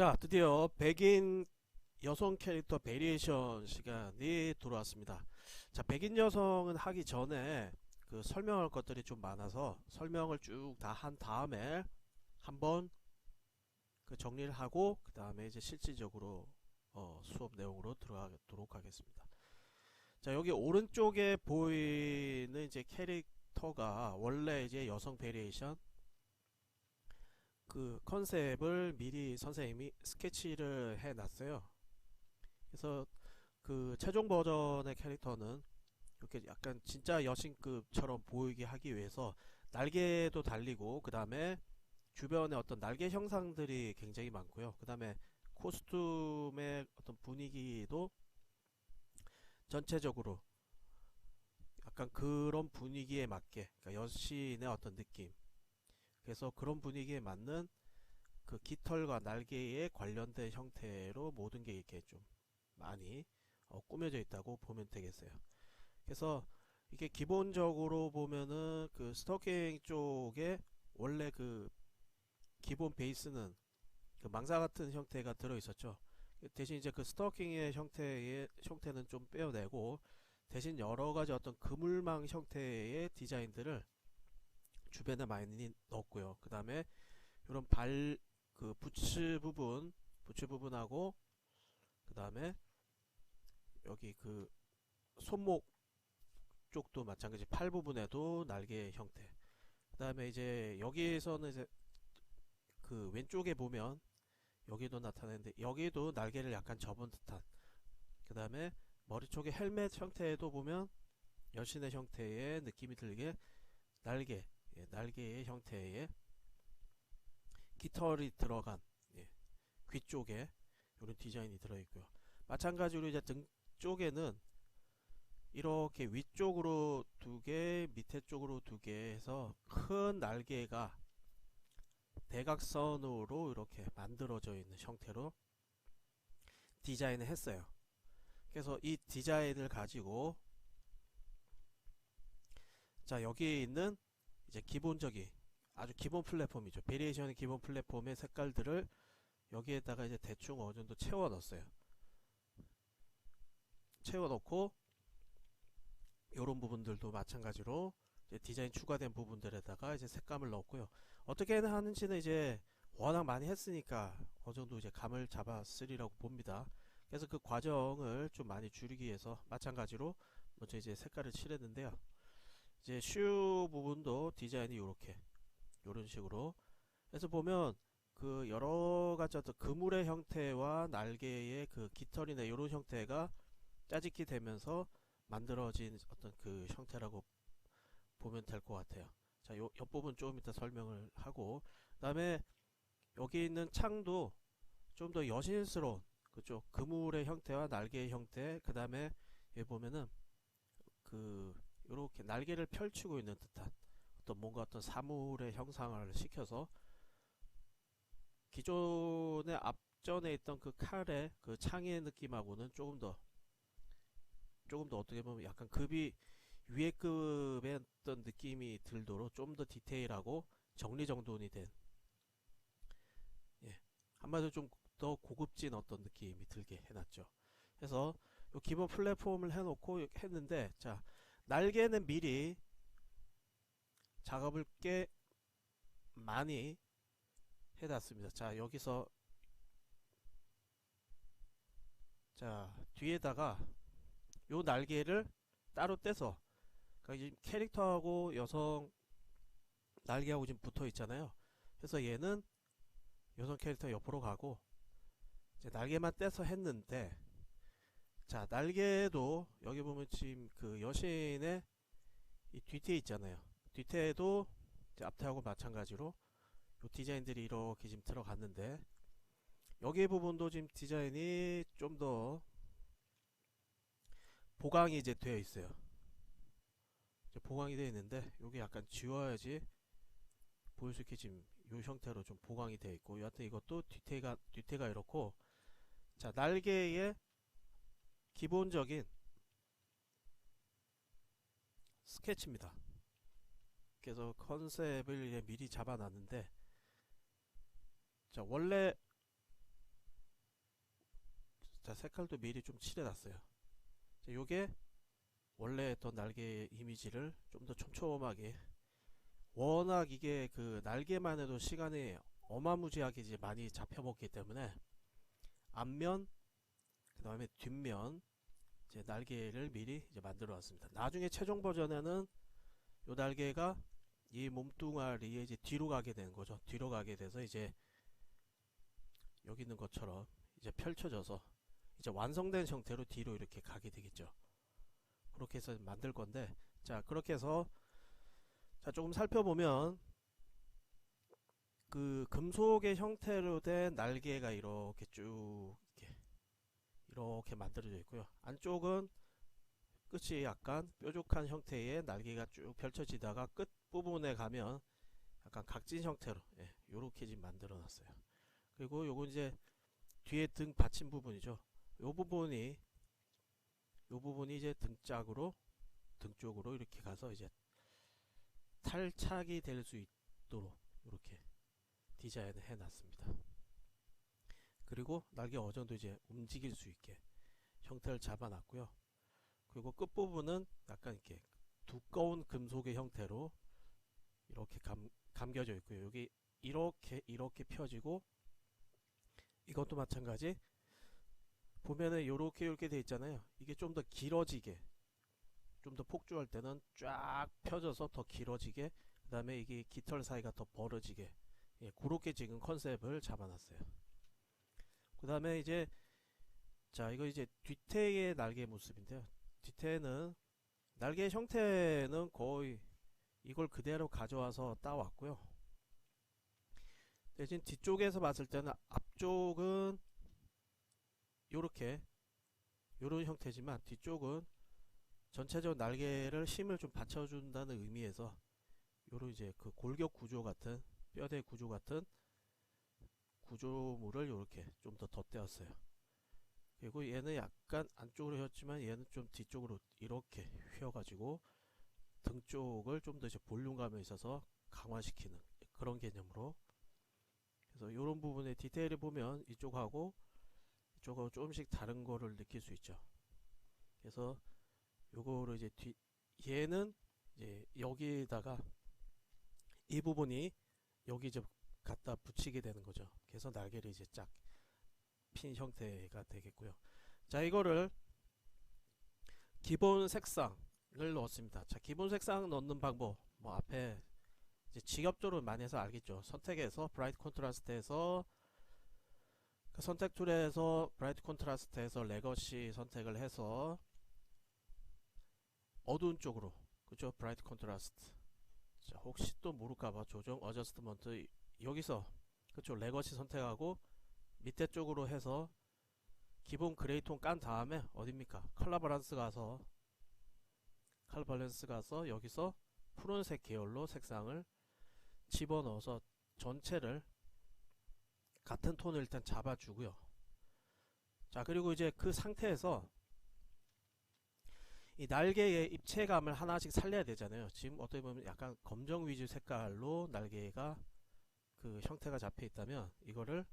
자, 드디어 백인 여성 캐릭터 베리에이션 시간이 돌아왔습니다. 자, 백인 여성은 하기 전에 그 설명할 것들이 좀 많아서 설명을 쭉 다 한 다음에 한번 그 정리를 하고 그 다음에 이제 실질적으로 어, 수업 내용으로 들어가도록 하겠습니다. 자, 여기 오른쪽에 보이는 이제 캐릭터가 원래 이제 여성 베리에이션 그 컨셉을 미리 선생님이 스케치를 해 놨어요. 그래서 그 최종 버전의 캐릭터는 이렇게 약간 진짜 여신급처럼 보이게 하기 위해서 날개도 달리고 그 다음에 주변에 어떤 날개 형상들이 굉장히 많고요. 그 다음에 코스튬의 어떤 분위기도 전체적으로 약간 그런 분위기에 맞게 그러니까 여신의 어떤 느낌 그래서 그런 분위기에 맞는 그 깃털과 날개에 관련된 형태로 모든 게 이렇게 좀 많이 어, 꾸며져 있다고 보면 되겠어요. 그래서 이게 기본적으로 보면은 그 스토킹 쪽에 원래 그 기본 베이스는 그 망사 같은 형태가 들어 있었죠. 대신 이제 그 스토킹의 형태의 형태는 좀 빼어내고 대신 여러 가지 어떤 그물망 형태의 디자인들을 주변에 많이 넣었고요. 그 다음에 이런 발 그 부츠 부분 부츠 부분하고 그 다음에 여기 그 손목 쪽도 마찬가지 팔 부분에도 날개 형태 그 다음에 이제 여기에서는 이제 그 왼쪽에 보면 여기도 나타내는데 여기도 날개를 약간 접은 듯한 그 다음에 머리 쪽에 헬멧 형태에도 보면 여신의 형태의 느낌이 들게 날개 예, 날개의 형태의 깃털이 들어간 예, 귀 쪽에 이런 디자인이 들어있고요. 마찬가지로 이제 등 쪽에는 이렇게 위쪽으로 두 개, 밑에 쪽으로 두 개 해서 큰 날개가 대각선으로 이렇게 만들어져 있는 형태로 디자인을 했어요. 그래서 이 디자인을 가지고 자 여기 있는 이제 기본적인 아주 기본 플랫폼이죠. 베리에이션의 기본 플랫폼의 색깔들을 여기에다가 이제 대충 어느 정도 채워 넣었어요. 채워 넣고 이런 부분들도 마찬가지로 디자인 추가된 부분들에다가 이제 색감을 넣었고요. 어떻게 하는지는 이제 워낙 많이 했으니까 어느 정도 이제 감을 잡았으리라고 봅니다. 그래서 그 과정을 좀 많이 줄이기 위해서 마찬가지로 먼저 이제 색깔을 칠했는데요. 이제 슈 부분도 디자인이 이렇게 이런 식으로. 해서 보면 그 여러 가지 어떤 그물의 형태와 날개의 그 깃털이나 이런 형태가 짜집기 되면서 만들어진 어떤 그 형태라고 보면 될 것 같아요. 자, 요 옆부분 조금 이따 설명을 하고. 그 다음에 여기 있는 창도 좀 더 여신스러운 그쪽 그물의 형태와 날개의 형태. 그 다음에 여기 보면은 그 이렇게 날개를 펼치고 있는 듯한 어떤 뭔가 어떤 사물의 형상을 시켜서 기존의 앞전에 있던 그 칼의 그 창의 느낌하고는 조금 더 조금 더 어떻게 보면 약간 급이 위에 급의 어떤 느낌이 들도록 좀 더 디테일하고 정리정돈이 된 예, 한마디로 좀 더 고급진 어떤 느낌이 들게 해놨죠. 그래서 기본 플랫폼을 해놓고 했는데 자 날개는 미리 작업을 꽤 많이 해놨습니다. 자 여기서 자 뒤에다가 요 날개를 따로 떼서 그러니까 캐릭터하고 여성 날개하고 지금 붙어 있잖아요. 그래서 얘는 여성 캐릭터 옆으로 가고 날개만 떼서 했는데 자 날개도 여기 보면 지금 그 여신의 이 뒤태 있잖아요. 뒤태에도 앞태하고 마찬가지로 요 디자인들이 이렇게 지금 들어갔는데 여기 부분도 지금 디자인이 좀 더 보강이 이제 되어 있어요. 보강이 되어 있는데 여기 약간 지워야지 보일 수 있게 지금 요 형태로 좀 보강이 되어 있고 여하튼 이것도 뒤태가 뒤태가 이렇고 자 날개에 기본적인 스케치입니다. 그래서 컨셉을 미리 잡아놨는데 자 원래 자 색깔도 미리 좀 칠해놨어요. 자, 요게 원래 했던 날개 이미지를 좀 더 촘촘하게 워낙 이게 그 날개만 해도 시간이 어마무지하게 이제 많이 잡혀먹기 때문에 앞면 그 다음에 뒷면 이제 날개를 미리 이제 만들어 놨습니다. 나중에 최종 버전에는 요 날개가 이 몸뚱아리에 이제 뒤로 가게 되는 거죠. 뒤로 가게 돼서 이제 여기 있는 것처럼 이제 펼쳐져서 이제 완성된 형태로 뒤로 이렇게 가게 되겠죠. 그렇게 해서 만들 건데 자 그렇게 해서 자 조금 살펴보면 그 금속의 형태로 된 날개가 이렇게 쭉 이렇게 이렇게 만들어져 있고요. 안쪽은 끝이 약간 뾰족한 형태의 날개가 쭉 펼쳐지다가 끝 부분에 가면 약간 각진 형태로 예, 요렇게 지금 만들어 놨어요. 그리고 요건 이제 뒤에 등 받침 부분이죠. 요 부분이 요 부분이 이제 등짝으로 등 쪽으로 이렇게 가서 이제 탈착이 될 수 있도록 이렇게 디자인을 해 놨습니다. 그리고 날개 어전도 이제 움직일 수 있게 형태를 잡아 놨고요. 그리고 끝부분은 약간 이렇게 두꺼운 금속의 형태로 이렇게 감, 감겨져 있고요. 여기 이렇게 이렇게 펴지고 이것도 마찬가지 보면은 요렇게 요렇게 돼 있잖아요. 이게 좀 더 길어지게 좀 더 폭주할 때는 쫙 펴져서 더 길어지게 그 다음에 이게 깃털 사이가 더 벌어지게 예, 그렇게 지금 컨셉을 잡아놨어요. 그 다음에 이제 자 이거 이제 뒤태의 날개 모습인데요. 뒤태는 날개 형태는 거의 이걸 그대로 가져와서 따왔고요. 대신 뒤쪽에서 봤을 때는 앞쪽은 요렇게 요런 형태지만 뒤쪽은 전체적으로 날개를 힘을 좀 받쳐준다는 의미에서 요런 이제 그 골격 구조 같은 뼈대 구조 같은 구조물을 요렇게 좀 더 덧대었어요. 그리고 얘는 약간 안쪽으로 휘었지만 얘는 좀 뒤쪽으로 이렇게 휘어가지고 등 쪽을 좀 더 이제 볼륨감이 있어서 강화시키는 그런 개념으로 그래서 이런 부분의 디테일을 보면 이쪽하고 이쪽하고 조금씩 다른 거를 느낄 수 있죠. 그래서 요거를 이제 뒤 얘는 이제 여기다가 이 부분이 여기 이제 갖다 붙이게 되는 거죠. 그래서 날개를 이제 쫙 핀 형태가 되겠고요. 자 이거를 기본 색상을 넣었습니다. 자 기본 색상 넣는 방법 뭐 앞에 이제 직업적으로 많이 해서 알겠죠. 선택해서 브라이트 콘트라스트에서 그 선택 툴에서 브라이트 콘트라스트에서 레거시 선택을 해서 어두운 쪽으로 그죠 브라이트 콘트라스트 자 혹시 또 모를까봐 조정 어저스트먼트 여기서 그쵸 레거시 선택하고 밑에 쪽으로 해서 기본 그레이톤 깐 다음에 어딥니까? 컬러 밸런스 가서 컬러 밸런스 가서 여기서 푸른색 계열로 색상을 집어넣어서 전체를 같은 톤을 일단 잡아주고요. 자 그리고 이제 그 상태에서 이 날개의 입체감을 하나씩 살려야 되잖아요. 지금 어떻게 보면 약간 검정 위주 색깔로 날개가 그 형태가 잡혀 있다면 이거를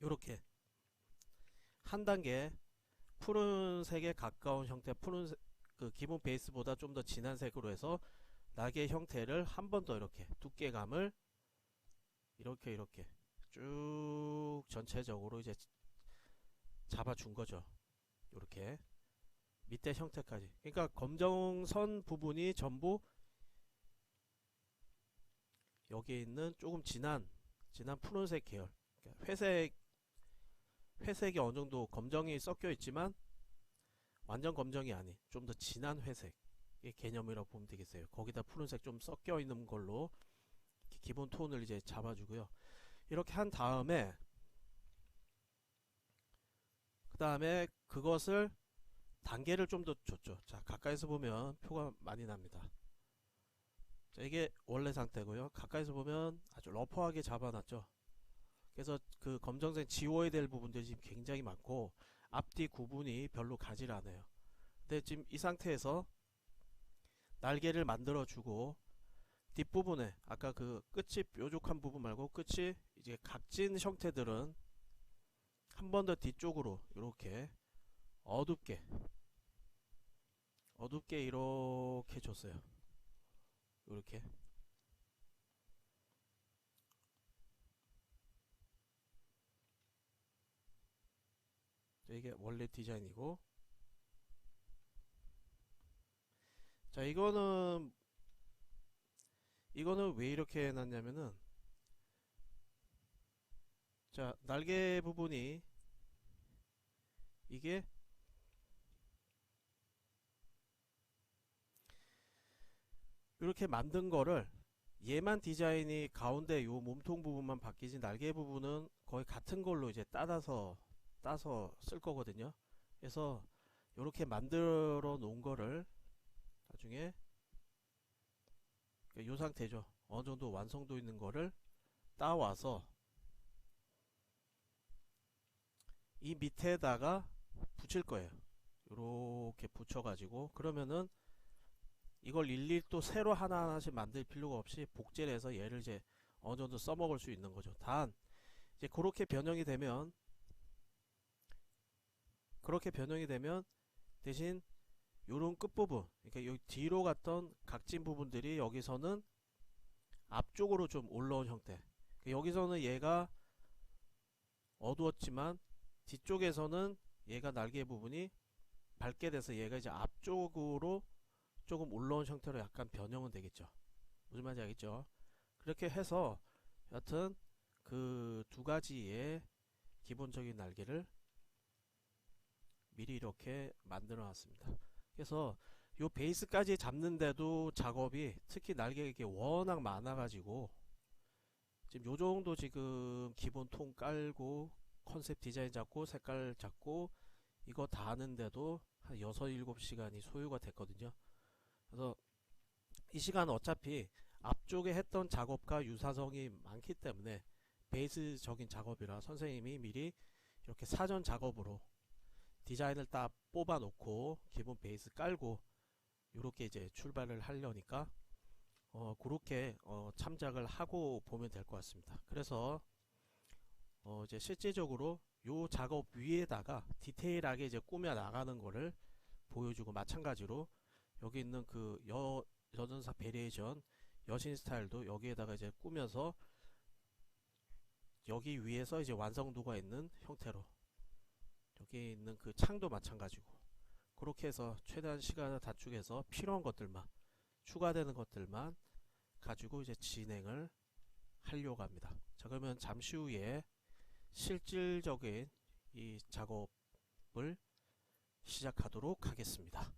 이렇게 한 단계 푸른색에 가까운 형태 푸른색 그 기본 베이스보다 좀 더 진한 색으로 해서 날개 형태를 한 번 더 이렇게 두께감을 이렇게 이렇게 쭉 전체적으로 이제 잡아준 거죠. 이렇게 밑에 형태까지. 그러니까 검정선 부분이 전부 여기에 있는 조금 진한 진한 푸른색 계열 그러니까 회색 회색이 어느 정도 검정이 섞여 있지만 완전 검정이 아닌 좀 더 진한 회색의 개념이라고 보면 되겠어요. 거기다 푸른색 좀 섞여 있는 걸로 기본 톤을 이제 잡아주고요. 이렇게 한 다음에 그 다음에 그것을 단계를 좀 더 줬죠. 자 가까이서 보면 표가 많이 납니다. 자, 이게 원래 상태고요. 가까이서 보면 아주 러퍼하게 잡아놨죠. 그래서 그 검정색 지워야 될 부분들이 지금 굉장히 많고 앞뒤 구분이 별로 가질 않아요. 근데 지금 이 상태에서 날개를 만들어 주고 뒷부분에 아까 그 끝이 뾰족한 부분 말고 끝이 이제 각진 형태들은 한 번 더 뒤쪽으로 이렇게 어둡게 어둡게 이렇게 줬어요. 이렇게. 이게 원래 디자인이고. 자 이거는 이거는 왜 이렇게 해놨냐면은 자 날개 부분이 이게 이렇게 만든 거를 얘만 디자인이 가운데 요 몸통 부분만 바뀌지 날개 부분은 거의 같은 걸로 이제 따라서 따서 쓸 거거든요. 그래서 이렇게 만들어 놓은 거를 나중에 이 상태죠. 어느 정도 완성도 있는 거를 따와서 이 밑에다가 붙일 거예요. 이렇게 붙여 가지고 그러면은 이걸 일일이 또 새로 하나하나씩 만들 필요가 없이 복제를 해서 얘를 이제 어느 정도 써먹을 수 있는 거죠. 단 이제 그렇게 변형이 되면 그렇게 변형이 되면 대신 요런 끝부분 그러니까 여기 뒤로 갔던 각진 부분들이 여기서는 앞쪽으로 좀 올라온 형태. 그러니까 여기서는 얘가 어두웠지만 뒤쪽에서는 얘가 날개 부분이 밝게 돼서 얘가 이제 앞쪽으로 조금 올라온 형태로 약간 변형은 되겠죠. 무슨 말인지 알겠죠? 그렇게 해서 여튼 그 두 가지의 기본적인 날개를 미리 이렇게 만들어 놨습니다. 그래서 요 베이스까지 잡는데도 작업이 특히 날개가 워낙 많아 가지고 지금 요 정도 지금 기본 통 깔고 컨셉 디자인 잡고 색깔 잡고 이거 다 하는데도 한 6, 7시간이 소요가 됐거든요 그래서 이 시간은 어차피 앞쪽에 했던 작업과 유사성이 많기 때문에 베이스적인 작업이라 선생님이 미리 이렇게 사전 작업으로 디자인을 딱 뽑아 놓고 기본 베이스 깔고 이렇게 이제 출발을 하려니까 어 그렇게 어 참작을 하고 보면 될 것 같습니다. 그래서 어 이제 실제적으로 요 작업 위에다가 디테일하게 이제 꾸며 나가는 거를 보여주고 마찬가지로 여기 있는 그 여, 여전사 베리에이션 여신 스타일도 여기에다가 이제 꾸며서 여기 위에서 이제 완성도가 있는 형태로 여기 있는 그 창도 마찬가지고 그렇게 해서 최대한 시간을 단축해서 필요한 것들만 추가되는 것들만 가지고 이제 진행을 하려고 합니다. 자 그러면 잠시 후에 실질적인 이 작업을 시작하도록 하겠습니다